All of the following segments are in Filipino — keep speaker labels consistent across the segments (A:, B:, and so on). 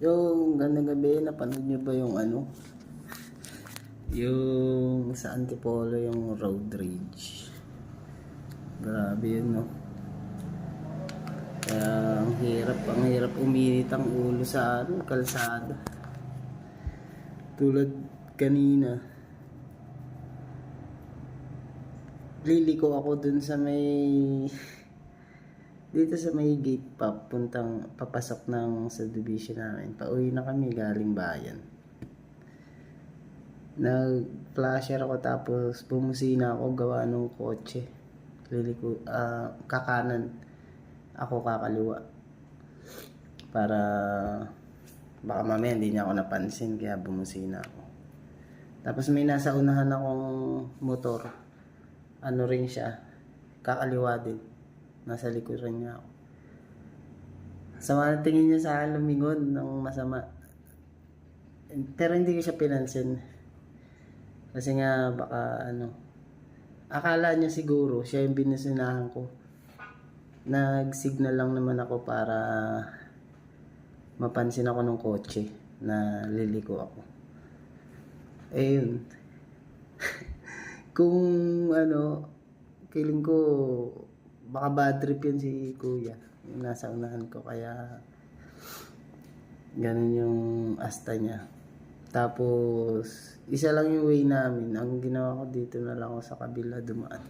A: Yung gandang gabi, napanood nyo ba yung ano? Yung sa Antipolo, yung road rage. Grabe yun, no? Kaya ang hirap, ang hirap uminit ang ulo sa ano, kalsada. Tulad kanina. Liliko ako dun sa may dito sa may gate pa puntang papasok ng subdivision namin. Pauwi na kami galing bayan. Nag-flasher ako tapos bumusina ako gawa ng kotse. Liliko, ah, kakanan. Ako kakaliwa. Para baka mamaya hindi niya ako napansin kaya bumusina ako. Tapos may nasa unahan akong motor. Ano rin siya. Kakaliwa din. Nasa likuran niya ako. Sama na tingin niya sa akin lumingon ng masama. Pero hindi ko siya pinansin. Kasi nga baka ano. Akala niya siguro siya yung binusinahan ko. Nag-signal lang naman ako para mapansin ako ng kotse na liliko ako. Ayun. Kung ano, feeling ko baka bad trip yun si kuya. Yung nasa unahan ko kaya ganun yung asta niya. Tapos, isa lang yung way namin. Ang ginawa ko dito na lang ako sa kabila dumaan.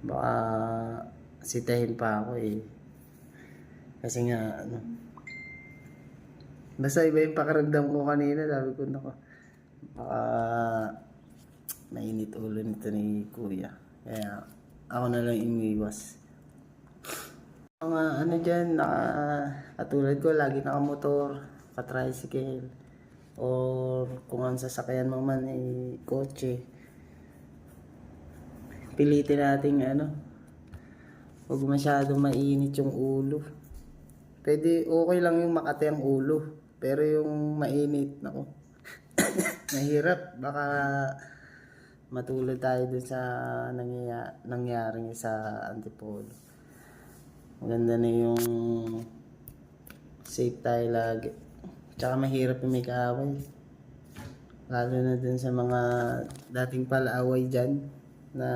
A: Baka sitahin pa ako eh. Kasi nga, ano. Basta iba yung pakiramdam ko kanina. Sabi ko, nako, baka mainit ulo nito ni kuya. Kaya, ako na lang imiwas. Mga ano dyan, naka, katulad ko, lagi nakamotor, ka-tricycle, or kung ang sasakyan mo man ay kotse. Pilitin natin ano, huwag masyadong mainit yung ulo. Pwede, okay lang yung makati ang ulo. Pero yung mainit, nako. Mahirap. Baka matulad tayo dun sa nangyaya, nangyaring sa Antipolo. Maganda na yung safe tayo lagi. Tsaka mahirap yung may kaaway. Lalo na dun sa mga dating palaaway dyan na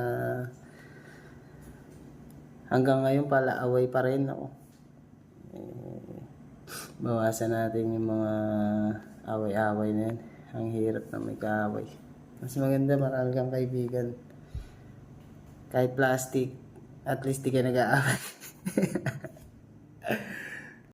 A: hanggang ngayon palaaway pa rin ako. Eh, bawasan natin yung mga away-away na yan. Ang hirap na may kaaway. Mas maganda marami kang kaibigan. Kahit plastic, at least di ka nag-aaway.